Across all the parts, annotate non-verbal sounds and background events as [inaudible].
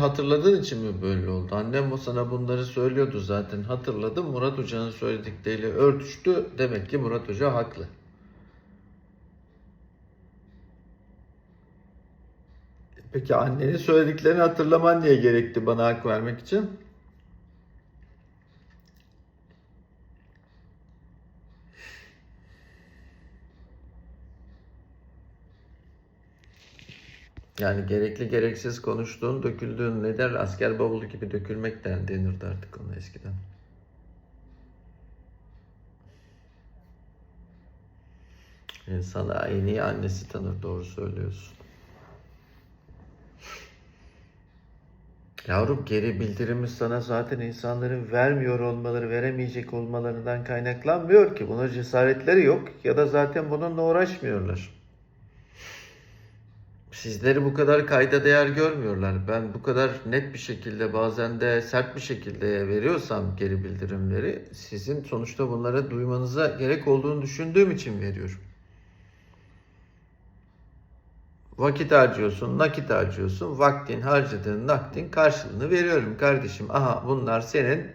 hatırladığın için mi böyle oldu? Annem o sana bunları söylüyordu zaten. Hatırladım. Murat Hoca'nın söyledikleriyle örtüştü. Demek ki Murat Hoca haklı. Peki annenin söylediklerini hatırlaman niye gerekti bana hak vermek için? Yani gerekli gereksiz konuştuğun, döküldüğün ne der? Asker bavulu gibi dökülmek der, denirdi artık ona eskiden. İnsan en iyi annesi tanır, doğru söylüyorsun. Yavrum geri bildirimi sana zaten insanların vermiyor olmaları, veremeyecek olmalarından kaynaklanmıyor ki. Buna cesaretleri yok ya da zaten bununla uğraşmıyorlar. Sizleri bu kadar kayda değer görmüyorlar. Ben bu kadar net bir şekilde bazen de sert bir şekilde veriyorsam geri bildirimleri sizin sonuçta bunları duymanıza gerek olduğunu düşündüğüm için veriyorum. Vakit harcıyorsun, nakit harcıyorsun. Vaktin harcadığın nakdin karşılığını veriyorum kardeşim. Aha bunlar senin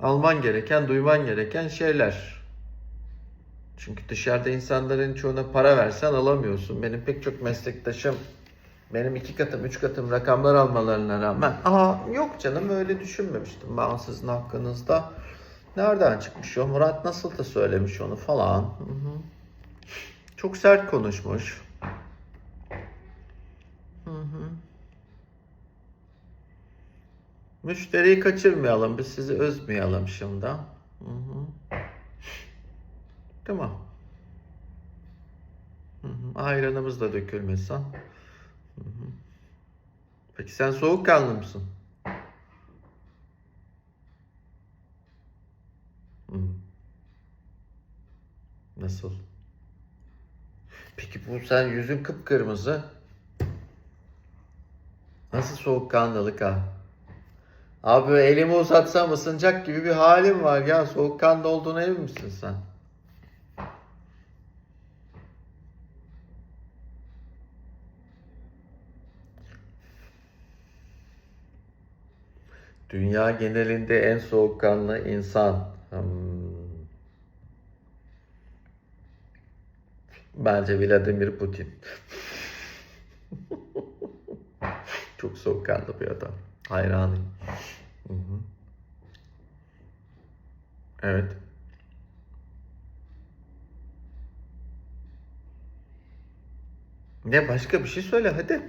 alman gereken, duyman gereken şeyler. Çünkü dışarıda insanların çoğuna para versen alamıyorsun. Benim pek çok meslektaşım benim iki katım, üç katım rakamlar almalarına rağmen aha yok canım öyle düşünmemiştim ben sizin hakkınızda. Nereden çıkmış o? Murat nasıl da söylemiş onu falan. Hı hı. Çok sert konuşmuş. Hı hı. Müşteriyi kaçırmayalım, biz sizi üzmeyelim şimdi. Hı hı. Hı hı. Ayranımız da dökülmesin. Hı. Peki sen soğukkanlı mısın? Nasıl? Peki bu sen yüzün kıpkırmızı. Nasıl soğukkanlılık ha? Abi elimi uzatsam ısınacak gibi bir halim var ya. Soğukkanlı olduğuna emin misin sen? Dünya genelinde en soğukkanlı insan. Hmm. Bence Vladimir Putin. [laughs] Çok soğukkanlı bir adam. Hayranıyım. Evet. Ne başka bir şey söyle hadi.